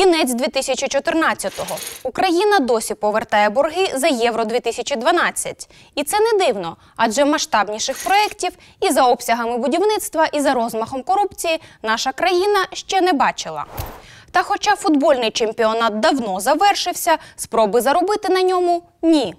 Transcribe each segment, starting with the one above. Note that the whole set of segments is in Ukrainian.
Кінець 2014-го. Україна досі повертає борги за євро 2012. І це не дивно, адже масштабніших проєктів і за обсягами будівництва, і за розмахом корупції наша країна ще не бачила. Та хоча футбольний чемпіонат давно завершився, спроби заробити на ньому ні.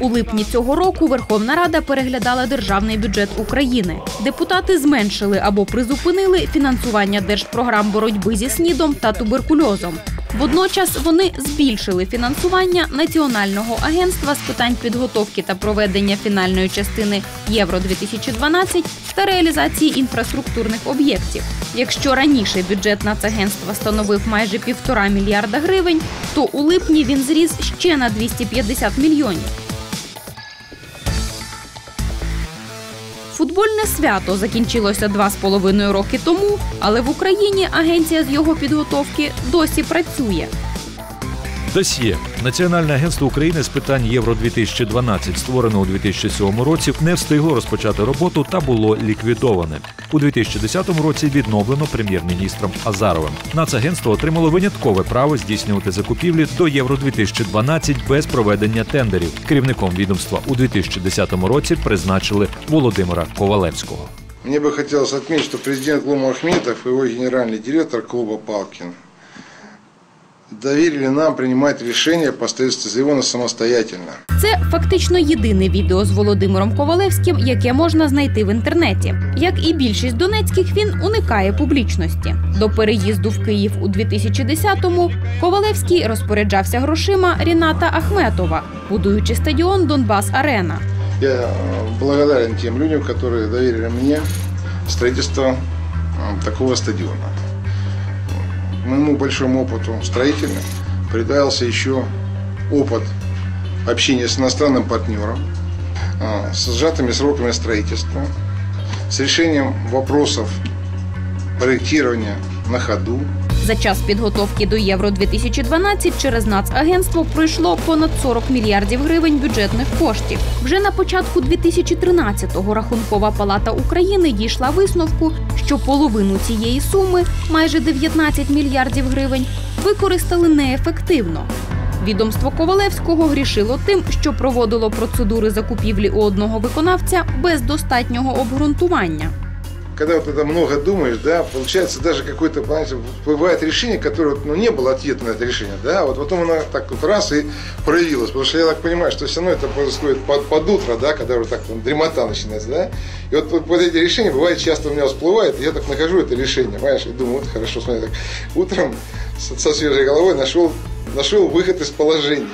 У липні цього року Верховна Рада переглядала державний бюджет України. Депутати зменшили або призупинили фінансування держпрограм боротьби зі СНІДом та туберкульозом. Водночас вони збільшили фінансування Національного агентства з питань підготовки та проведення фінальної частини Євро 2012 та реалізації інфраструктурних об'єктів. Якщо раніше бюджет нацагентства становив майже півтора мільярда гривень, то у липні він зріс ще на 250 мільйонів. Футбольне свято закінчилося два з половиною роки тому, але в Україні агенція з його підготовки досі працює. Досьє Національне агентство України з питань Євро 2012 створене у 2007 році, не встигло розпочати роботу та було ліквідоване. У 2010 році відновлено прем'єр-міністром Азаровим. Нацагентство отримало виняткове право здійснювати закупівлі до Євро 2012 без проведення тендерів. Керівником відомства у 2010 році призначили Володимира Ковалевського. Мне бы хотелось отметить, что президент Глум Ахметов и его генеральный директор клуба Палкин доверили нам принимать решения по строительству Зеона самостоятельно. Це фактично єдине відео з Володимиром Ковалевським, яке можна знайти в інтернеті. Як і більшість донецьких, він уникає публічності. До переїзду в Київ у 2010-му Ковалевський розпоряджався грошима Ріната Ахметова, будуючи стадіон Донбас Арена. Я э, благодарен тем людям, которые доверили мне строительство э, такого стадиона. Моему большому опыту строительным прибавился еще опыт общения с иностранным партнером, э, с сжатыми сроками строительства, с решением вопросов проектирования на ходу, За час підготовки до Євро 2012 через Нацагентство пройшло понад 40 мільярдів гривень бюджетних коштів. Вже на початку 2013-го Рахункова палата України дійшла висновку, що половину цієї суми, майже 19 мільярдів гривень, використали неефективно. Відомство Ковалевського грішило тим, що проводило процедури закупівлі у одного виконавця без достатнього обґрунтування. Когда вот это много думаешь, да, получается даже какое-то, понимаете, бывает решение, которое ну, не было ответа на это решение, да, вот потом оно так вот раз и проявилось, потому что я так понимаю, что все равно это происходит под, под утро, да, когда уже так там, дремота начинается, да, и вот, вот, вот эти решения бывает часто у меня всплывает, и я так нахожу это решение, понимаешь, и думаю, вот хорошо, смотри, так, утром со, со свежей головой нашел, нашел выход из положения.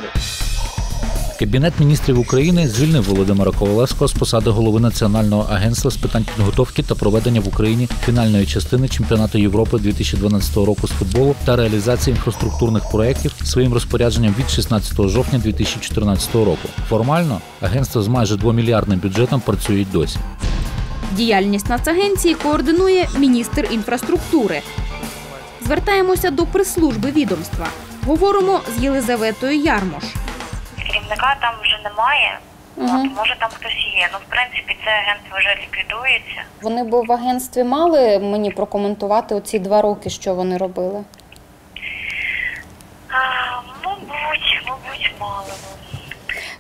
Кабінет міністрів України звільнив Володимира Ковалевського з посади голови Національного агентства з питань підготовки та проведення в Україні фінальної частини чемпіонату Європи 2012 року з футболу та реалізації інфраструктурних проєктів своїм розпорядженням від 16 жовтня 2014 року. Формально агентство з майже 2-мільярдним бюджетом працює досі. Діяльність Нацагенції координує міністр інфраструктури. Звертаємося до прес-служби відомства. Говоримо з Єлизаветою Ярмош. Керівника там вже немає. От, може там хтось є. Ну, в принципі, це агентство вже ліквідується. Вони б в агентстві мали мені прокоментувати оці два роки, що вони робили. А, мабуть, мабуть, мало.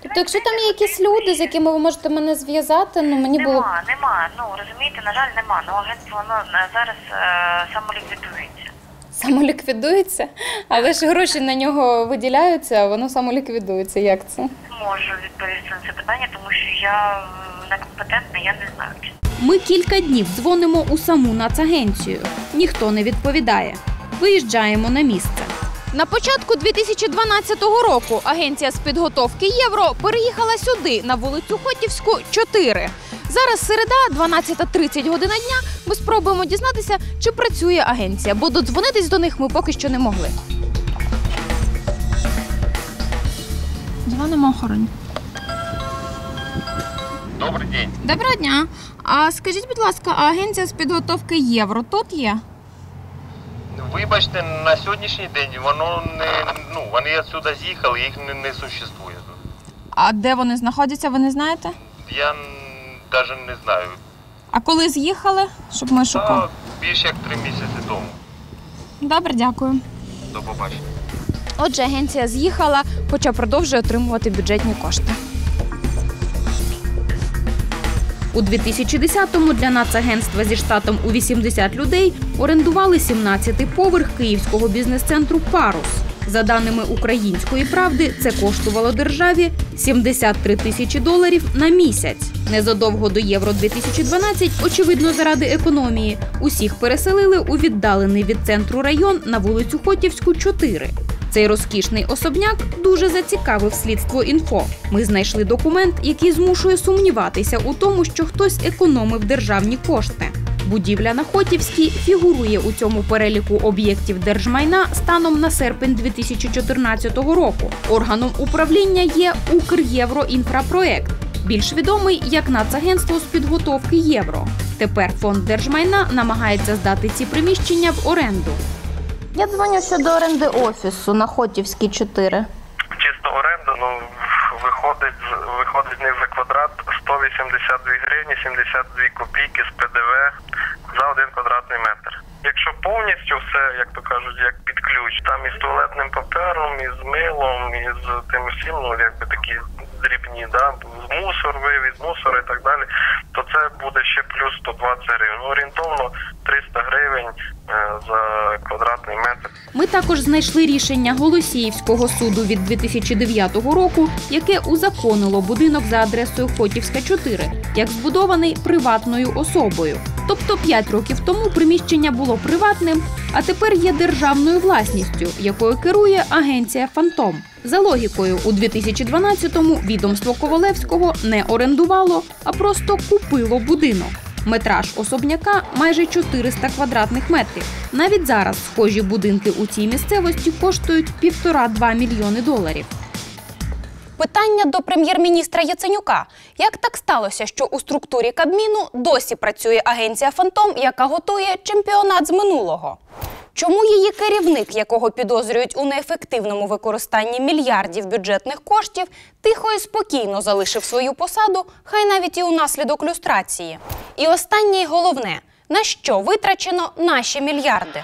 Тобто, якщо там є якісь люди, з якими ви можете мене зв'язати, ну мені було Нема, нема. Ну розумієте, на жаль, нема. Ну агентство воно е, зараз е, самоліквідується. Самоліквідується, але ж гроші на нього виділяються, а воно самоліквідується. Як це? Можу відповісти на це питання, тому що я е, некомпетентна, я не знаю. Ми кілька днів дзвонимо у саму нацагенцію. Ніхто не відповідає. Виїжджаємо на місце. На початку 2012 року агенція з підготовки євро переїхала сюди, на вулицю Хотівську, 4. Зараз середа, 12.30 година дня. Ми спробуємо дізнатися, чи працює агенція, бо додзвонитись до них ми поки що не могли. Дзвонимо охороні. Добрий день. Доброго дня. А скажіть, будь ласка, а агенція з підготовки євро тут є? Вибачте, на сьогоднішній день воно не ну вони відсюди з'їхали, їх не, не существує тут. А де вони знаходяться, ви не знаєте? Я навіть не знаю. А коли з'їхали, щоб ми Та більше як три місяці тому. Добре, дякую. До побачення. Отже, агенція з'їхала, хоча продовжує отримувати бюджетні кошти. У 2010-му для нацагентства зі штатом у 80 людей орендували 17-й поверх київського бізнес-центру Парус. За даними української правди, це коштувало державі 73 тисячі доларів на місяць. Незадовго до Євро 2012, очевидно, заради економії, усіх переселили у віддалений від центру район на вулицю Хотівську, 4. Цей розкішний особняк дуже зацікавив слідство інфо. Ми знайшли документ, який змушує сумніватися у тому, що хтось економив державні кошти. Будівля на Хотівській фігурує у цьому переліку об'єктів держмайна станом на серпень 2014 року. Органом управління є Укрєвроінфропроект, більш відомий як Нацагентство з підготовки євро. Тепер фонд держмайна намагається здати ці приміщення в оренду. Я дзвоню щодо оренди офісу на Хотівській 4. Чисто оренда, ну виходить з- виходить з них за квадрат 182 гривні, 72 копійки з ПДВ за один квадратний метр. Якщо повністю все, як то кажуть, як під ключ, там із туалетним папером, із милом, із тим всім, ну якби такі дрібні, да, мусор, вивіз, мусор і так далі, то це буде ще плюс 120 гривень. Ну, орієнтовно 300 гривень за квадратний метр. Ми також знайшли рішення Голосіївського суду від 2009 року, яке узаконило будинок за адресою Хотівська 4, як збудований приватною особою. Тобто 5 років тому приміщення було приватним, а тепер є державною власністю, якою керує агенція Фантом. За логікою, у 2012-му відомство Ковалевського не орендувало, а просто купило будинок. Метраж особняка майже 400 квадратних метрів. Навіть зараз схожі будинки у цій місцевості коштують півтора-два мільйони доларів. Питання до прем'єр-міністра Яценюка: як так сталося, що у структурі Кабміну досі працює агенція Фантом, яка готує чемпіонат з минулого? Чому її керівник, якого підозрюють у неефективному використанні мільярдів бюджетних коштів, тихо і спокійно залишив свою посаду, хай навіть і унаслідок люстрації? І останнє й головне: на що витрачено наші мільярди?